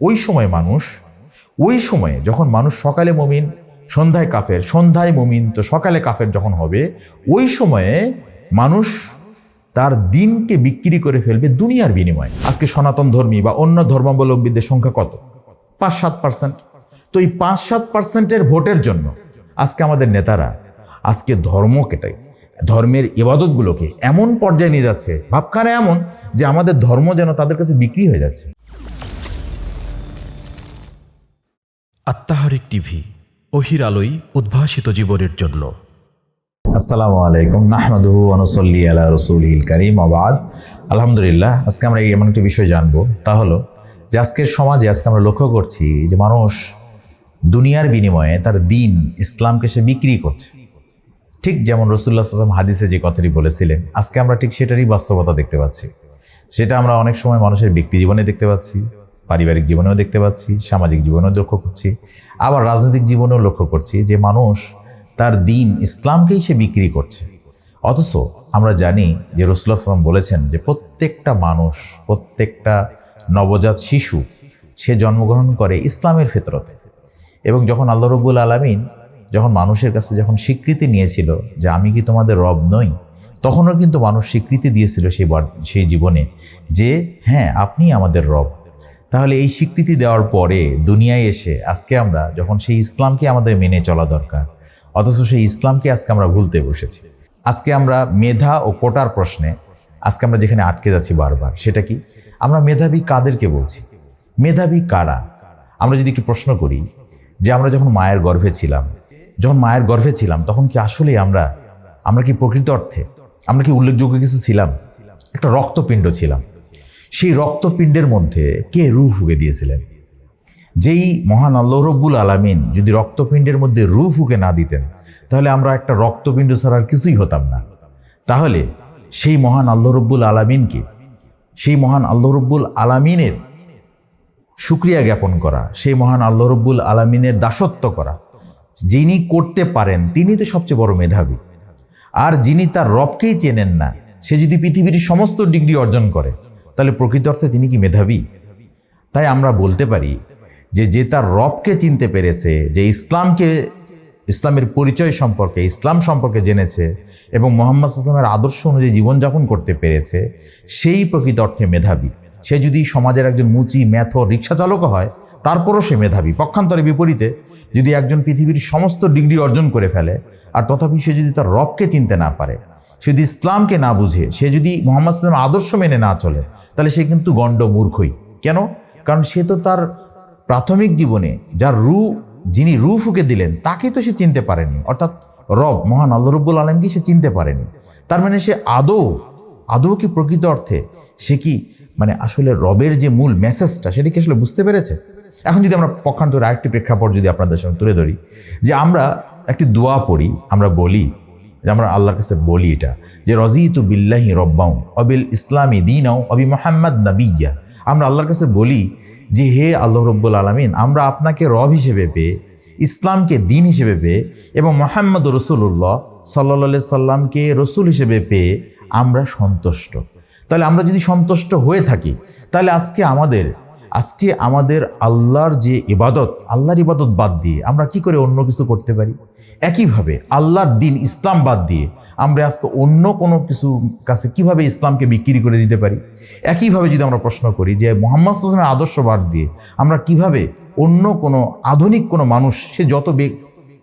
ওই সময় মানুষ, ওই সময়ে যখন মানুষ সকালে মমিন, সন্ধ্যায় কাফের, সন্ধ্যায় মমিন, তো সকালে কাফের যখন হবে, ওই সময়ে মানুষ তার দিনকে বিক্রি করে ফেলবে দুনিয়ার বিনিময়ে। আজকে সনাতন ধর্মী বা অন্য ধর্মাবলম্বীদের সংখ্যা কত? পাঁচ সাত পার্সেন্ট তো এই পাঁচ সাত পার্সেন্টের ভোটের জন্য আজকে আমাদের নেতারা, আজকে ধর্ম ধর্মকেটাই ধর্মের ইবাদতগুলোকে এমন পর্যায়ে নিয়ে যাচ্ছে, ভাবখানে এমন যে আমাদের ধর্ম যেন তাদের কাছে বিক্রি হয়ে যাচ্ছে। আত্মাহারিক টিভি, অহির আলোই উদ্ভাসিত জীবনের জন্য। আসসালামু আলাইকুম, নাহমাদুহু অনুসল্লি আলা রসুলিল করিম আবাদ আলহামদুলিল্লাহ, আজকে আমরা এমন একটি বিষয় জানব, তা হলো যে আজকের সমাজে আজকে আমরা লক্ষ্য করছি যে মানুষ দুনিয়ার বিনিময়ে তার দিন, ইসলামকে সে বিক্রি করছে। ঠিক যেমন রসুল্লাহ আসলাম হাদিসে যে কথাটি বলেছিলেন, আজকে আমরা ঠিক সেটারই বাস্তবতা দেখতে পাচ্ছি। সেটা আমরা অনেক সময় মানুষের ব্যক্তি জীবনে দেখতে পাচ্ছি। পারিবারিক জীবনেও দেখতে পাচ্ছি, সামাজিক জীবনেও লক্ষ্য করছি, আবার রাজনৈতিক জীবনেও লক্ষ্য করছি যে মানুষ তার দিন ইসলামকেই সে বিক্রি করছে। অথচ আমরা জানি যে রসুল্লাহ আসলাম বলেছেন যে প্রত্যেকটা মানুষ, প্রত্যেকটা নবজাত শিশু, সে জন্মগ্রহণ করে ইসলামের ফেতরতে। এবং যখন আল্লাহ রব্বুল আলমিন যখন মানুষের কাছে যখন স্বীকৃতি নিয়েছিল যে আমি কি তোমাদের রব নই, তখনও কিন্তু মানুষ স্বীকৃতি দিয়েছিল সেই সেই জীবনে যে হ্যাঁ আপনি আমাদের রব। তাহলে এই স্বীকৃতি দেওয়ার পরে দুনিয়ায় এসে আজকে আমরা যখন সেই ইসলামকে আমাদের মেনে চলা দরকার, অথচ সেই ইসলামকে আজকে আমরা ভুলতে বসেছি। আজকে আমরা মেধা ও কোটার প্রশ্নে আজকে আমরা যেখানে আটকে যাচ্ছি বারবার, সেটা কি? আমরা মেধাবী কাদেরকে বলছি? মেধাবী কারা? আমরা যদি একটু প্রশ্ন করি যে আমরা যখন মায়ের গর্ভে ছিলাম, যখন মায়ের গর্ভে ছিলাম, তখন কি আসলে আমরা আমরা কি প্রকৃত অর্থে, আমরা কি উল্লেখযোগ্য কিছু ছিলাম? একটা রক্তপিণ্ড ছিলাম। সেই রক্তপিণ্ডের মধ্যে কে রু ফুকে দিয়েছিলেন? যেই মহান আল্লাহ রব্বুল আলামিন যদি রক্তপিণ্ডের মধ্যে রু ফুকে না দিতেন, তাহলে আমরা একটা রক্তপিণ্ড ছাড়া আর কিছুই হতাম না। তাহলে সেই মহান আল্লাহ রব্বুল আলামিনকে, সেই মহান আল্লাহ রব্বুল আলামিনের সুক্রিয়া জ্ঞাপন করা, সেই মহান আল্লাহ রব্বুল আলামিনের দাসত্ব করা, যিনি করতে পারেন, তিনি তো সবচেয়ে বড় মেধাবী। আর যিনি তার রবকেই চেনেন না, সে যদি পৃথিবীর সমস্ত ডিগ্রি অর্জন করে তাহলে প্রকৃত অর্থে তিনি কি মেধাবী? তাই আমরা বলতে পারি যে যে তার রবকে চিনতে পেরেছে, যে ইসলামকে, ইসলামের পরিচয় সম্পর্কে, ইসলাম সম্পর্কে জেনেছে এবং মোহাম্মদ ইসলামের আদর্শ অনুযায়ী জীবনযাপন করতে পেরেছে, সেই প্রকৃত অর্থে মেধাবী। সে যদি সমাজের একজন মুচি, ম্যাথ রিক্সা চালকও হয়, তারপরও সে মেধাবী। পক্ষান্তরে বিপরীতে, যদি একজন পৃথিবীর সমস্ত ডিগ্রি অর্জন করে ফেলে, আর তথাপি সে যদি তার রবকে চিনতে না পারে সে যদি ইসলামকে না বুঝে, সে যদি মোহাম্মদ ইসলামের আদর্শ মেনে না চলে, তাহলে সে কিন্তু গণ্ড মূর্খই কেন? কারণ সে তো তার প্রাথমিক জীবনে যার রু, যিনি রু ফুকে দিলেন, তাকে তো সে চিনতে পারেনি। অর্থাৎ রব, মহান আল্লাহ রব্বুল আলমকে সে চিনতে পারেনি। তার মানে সে আদৌ আদৌ কি প্রকৃত অর্থে সে কি মানে আসলে রবের যে মূল মেসেজটা সেটা কি আসলে বুঝতে পেরেছে? এখন যদি আমরা পক্ষান্তরে আরেকটি প্রেক্ষাপট যদি আপনাদের সঙ্গে তুলে ধরি, যে আমরা একটি দোয়া পড়ি, আমরা বলি যে আমরা আল্লাহর কাছে বলি এটা, যে রজি তু বিল্লাহি রব্বাউ অবিল ইসলামী দিনাও অবি মোহাম্মদ নবিয়া আমরা আল্লাহর কাছে বলি যে হে আল্লাহ রব্বুল আলমিন, আমরা আপনাকে রব হিসেবে পেয়ে, ইসলামকে দিন হিসেবে পেয়ে এবং মোহাম্মদ রসুল্লাহ সাল্লা সাল্লামকে রসুল হিসেবে পেয়ে আমরা সন্তুষ্ট। তাহলে আমরা যদি সন্তুষ্ট হয়ে থাকি, তাহলে আজকে আমাদের আজকে আমাদের আল্লাহর যে ইবাদত, আল্লাহর ইবাদত বাদ দিয়ে আমরা কি করে অন্য কিছু করতে পারি? একইভাবে আল্লাহর দিন ইসলাম বাদ দিয়ে আমরা আজকে অন্য কোনো কিছু কাছে কীভাবে ইসলামকে বিক্রি করে দিতে পারি? একইভাবে যদি আমরা প্রশ্ন করি যে মোহাম্মদ সাল্লামের আদর্শ বাদ দিয়ে আমরা কীভাবে অন্য কোনো আধুনিক কোনো মানুষ, সে যত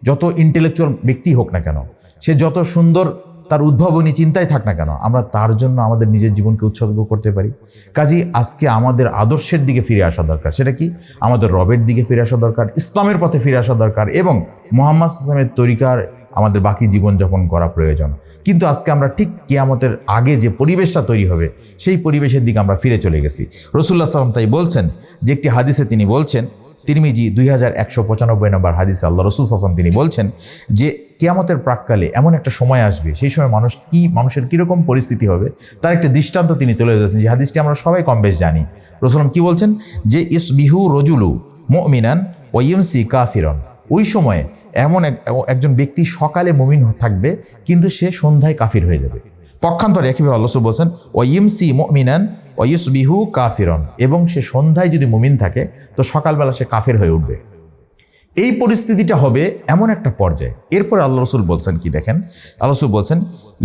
যত ইন্টেলেকচুয়াল ব্যক্তি হোক না কেন, সে যত সুন্দর তার উদ্ভাবনী চিন্তায় থাক না কেন, আমরা তার জন্য আমাদের নিজের জীবনকে উৎসর্গ করতে পারি। কাজেই আজকে আমাদের আদর্শের দিকে ফিরে আসা দরকার। সেটা কি? আমাদের রবের দিকে ফিরে আসা দরকার, ইসলামের পথে ফিরে আসা দরকার এবং মোহাম্মদ ইসলামের তরিকার আমাদের বাকি জীবনযাপন করা প্রয়োজন। কিন্তু আজকে আমরা ঠিক কেয়ামতের আগে যে পরিবেশটা তৈরি হবে, সেই পরিবেশের দিকে আমরা ফিরে চলে গেছি। রসুল্লাহ সাল্লাম তাই বলছেন, যে একটি হাদিসে তিনি বলছেন, তিরমিজি দুই হাজার একশো পঁচানব্বই নম্বর হাদিস আল্লাহ রসুল হাসান তিনি বলছেন যে কেয়ামতের প্রাককালে এমন একটা সময় আসবে, সেই সময় মানুষ কি, মানুষের কীরকম পরিস্থিতি হবে, তার একটা দৃষ্টান্ত তিনি তুলে ধরেছেন যে হাদিসটি আমরা সবাই কম বেশ জানি। রসুলাম কি বলছেন? যে ইস বিহু রজুলু মিনান ওইএমসি কাফিরন। ওই সময়ে এমন এক- একজন ব্যক্তি সকালে মুমিন থাকবে, কিন্তু সে সন্ধ্যায় কাফির হয়ে যাবে। পক্ষান্তরে একইভাবে আল্লাহ বলছেন ওইএমসি মিনান ওয়ুস বিহু কাফিরন। এবং সে সন্ধ্যায় যদি মুমিন থাকে, তো সকালবেলা সে কাফের হয়ে উঠবে। এই পরিস্থিতিটা হবে এমন একটা পর্যায়ে। এরপর আল্লাহ রসুল বলছেন কি দেখেন? আল্লাহ রসুল বলছেন,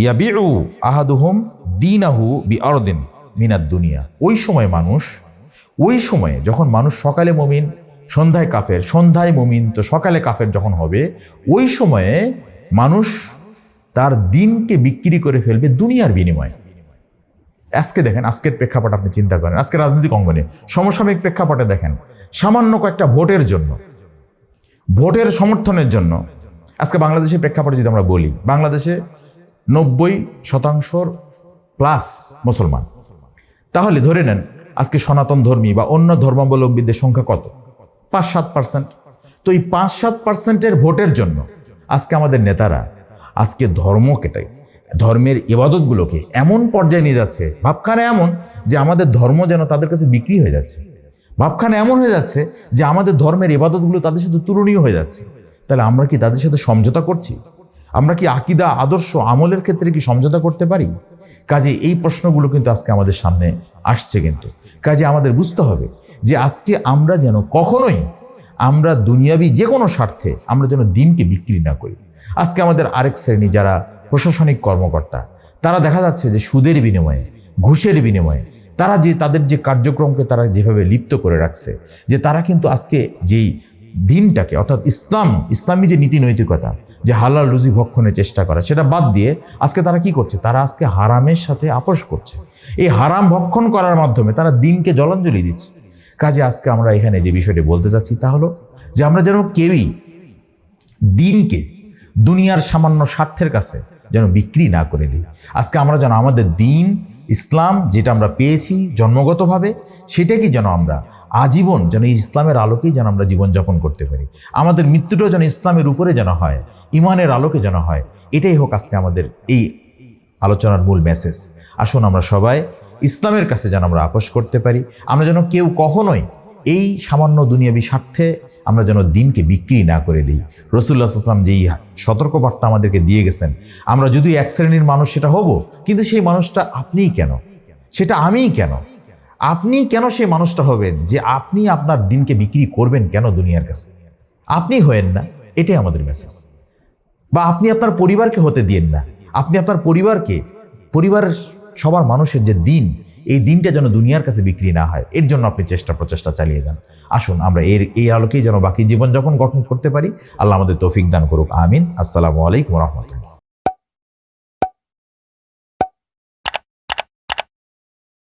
ইয়াবিউ আহাদুহুম দিনাহু বি আরদিন মিনাদ দুনিয়া। ওই সময় মানুষ, ওই সময়ে যখন মানুষ সকালে মমিন, সন্ধ্যায় কাফের, সন্ধ্যায় মমিন, তো সকালে কাফের যখন হবে, ওই সময়ে মানুষ তার দিনকে বিক্রি করে ফেলবে দুনিয়ার বিনিময়ে। আজকে দেখেন, আজকের প্রেক্ষাপট আপনি চিন্তা করেন, আজকে রাজনৈতিক অঙ্গনে সমসাময়িক প্রেক্ষাপটে দেখেন, সামান্য কয়েকটা ভোটের জন্য ভোটের সমর্থনের জন্য। আজকে বাংলাদেশের প্রেক্ষাপটে যদি আমরা বলি, বাংলাদেশে নব্বই শতাংশর প্লাস মুসলমান। তাহলে ধরে নেন, আজকে সনাতন ধর্মী বা অন্য ধর্মাবলম্বীদের সংখ্যা কত? পাঁচ সাত পার্সেন্ট তো এই পাঁচ সাত পার্সেন্টের ভোটের জন্য আজকে আমাদের নেতারা, আজকে ধর্ম কেটে ধর্মের ইবাদতগুলোকে এমন পর্যায়ে নিয়ে যাচ্ছে, ভাবখানে এমন যে আমাদের ধর্ম যেন তাদের কাছে বিক্রি হয়ে যাচ্ছে। ভাবখানে এমন হয়ে যাচ্ছে যে আমাদের ধর্মের ইবাদতগুলো তাদের সাথে তুলনীয় হয়ে যাচ্ছে। তাহলে আমরা কি তাদের সাথে সমঝোতা করছি? আমরা কি আকিদা, আদর্শ, আমলের ক্ষেত্রে কি সমঝোতা করতে পারি? কাজে এই প্রশ্নগুলো কিন্তু আজকে আমাদের সামনে আসছে কিন্তু। কাজে আমাদের বুঝতে হবে যে আজকে আমরা যেন কখনোই আমরা দুনিয়াবি যে কোনো স্বার্থে আমরা যেন দিনকে বিক্রি না করি। আজকে আমাদের আরেক শ্রেণি যারা প্রশাসনিক কর্মকর্তা, তারা দেখা যাচ্ছে যে সুদের বিনিময়ে, ঘুষের বিনিময়ে তারা যে তাদের যে কার্যক্রমকে তারা যেভাবে লিপ্ত করে রাখছে, যে তারা কিন্তু আজকে যেই দিনটাকে, অর্থাৎ ইসলাম, ইসলামী যে নীতি নৈতিকতা, যে হালাল রুজি ভক্ষণের চেষ্টা করা, সেটা বাদ দিয়ে আজকে তারা কি করছে? তারা আজকে হারামের সাথে আপোষ করছে। এই হারাম ভক্ষণ করার মাধ্যমে তারা দিনকে জলাঞ্জলি দিচ্ছে। কাজে আজকে আমরা এখানে যে বিষয়টি বলতে যাচ্ছি তা হলো যে আমরা যেন কেউই দিনকে দুনিয়ার সামান্য স্বার্থের কাছে যেন বিক্রি না করে দিই। আজকে আমরা যেন আমাদের দিন, ইসলাম যেটা আমরা পেয়েছি জন্মগতভাবে, সেটাকে যেন আমরা আজীবন যেন এই ইসলামের আলোকেই যেন আমরা জীবনযাপন করতে পারি। আমাদের মৃত্যুটাও যেন ইসলামের উপরে যেন হয়, ইমানের আলোকে যেন হয়, এটাই হোক আজকে আমাদের এই আলোচনার মূল মেসেজ আসুন আমরা সবাই ইসলামের কাছে যেন আমরা আপোষ করতে পারি। আমরা যেন কেউ কখনোই এই সামান্য দুনিয়াবী স্বার্থে আমরা যেন দিনকে বিক্রি না করে দিই। রসুল্লাহ আসলাম যেই সতর্কবার্তা আমাদেরকে দিয়ে গেছেন, আমরা যদি এক শ্রেণির মানুষ সেটা হব, কিন্তু সেই মানুষটা আপনিই কেন? সেটা আমিই কেন? আপনি কেন সেই মানুষটা হবেন যে আপনি আপনার দিনকে বিক্রি করবেন কেন দুনিয়ার কাছে? আপনি হয়েন না, এটাই আমাদের মেসেজ বা আপনি আপনার পরিবারকে হতে দিয়েন না। আপনি আপনার পরিবারকে, পরিবারের সবার মানুষের যে দিন এই দিনটা যেন দুনিয়ার কাছে বিক্রি না হয়, এর জন্য আপনি চেষ্টা প্রচেষ্টা চালিয়ে যান। আসুন, আমরা এর, এই আলোকেই যেন বাকি জীবনযাপন গঠন করতে পারি। আল্লাহ আমাদের তৌফিক দান করুক, আমিন। আসসালামু আলাইকুম রহমতুল্লাহ।